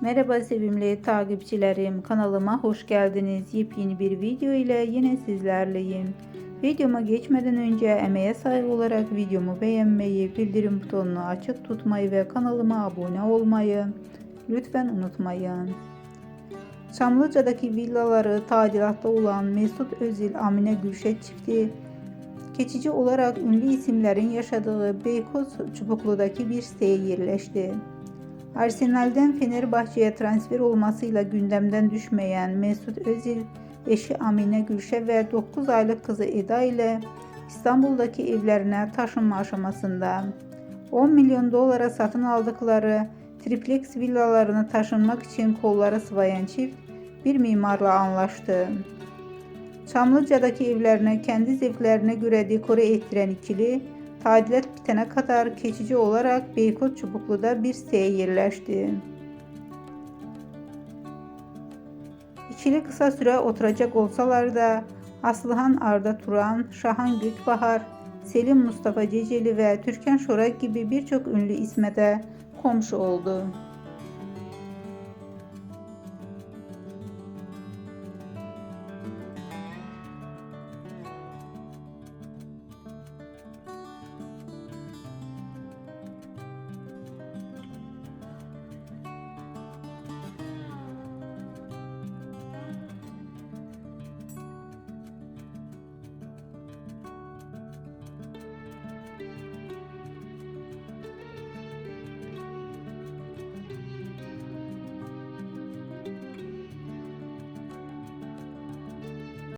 Merhaba sevimli takipçilerim. Kanalıma hoş geldiniz. Yepyeni bir video ile yine sizlerleyim. Videoma geçmeden önce emeğe saygı olarak videomu beğenmeyi, bildirim butonunu açık tutmayı ve kanalıma abone olmayı lütfen unutmayın. Çamlıca'daki villaları tadilatta olan Mesut Özil Amine Gülşet çifti geçici olarak ünlü isimlerin yaşadığı Beykoz Çubuklu'daki bir siteye yerleşti. Arsenal'den Fenerbahçe'ye transfer olmasıyla gündemden düşmeyen Mesut Özil, eşi Amine Gülşe ve 9 aylık kızı Eda ile İstanbul'daki evlerine taşınma aşamasında 10 milyon dolara satın aldıkları triplex villalarını taşınmak için kolları sıvayan çift bir mimarla anlaştı. Çamlıca'daki evlerine kendi zevklerine göre dekore ettiren ikili, tadilat bitene kadar geçici olarak Beykoz Çubuklu'da bir siteye yerleşti. İkili kısa süre oturacak olsalar da Aslıhan Arda Turan, Şahan Gökbahar, Selim Mustafa Ceceli ve Türkan Şoray gibi birçok ünlü isme de komşu oldu.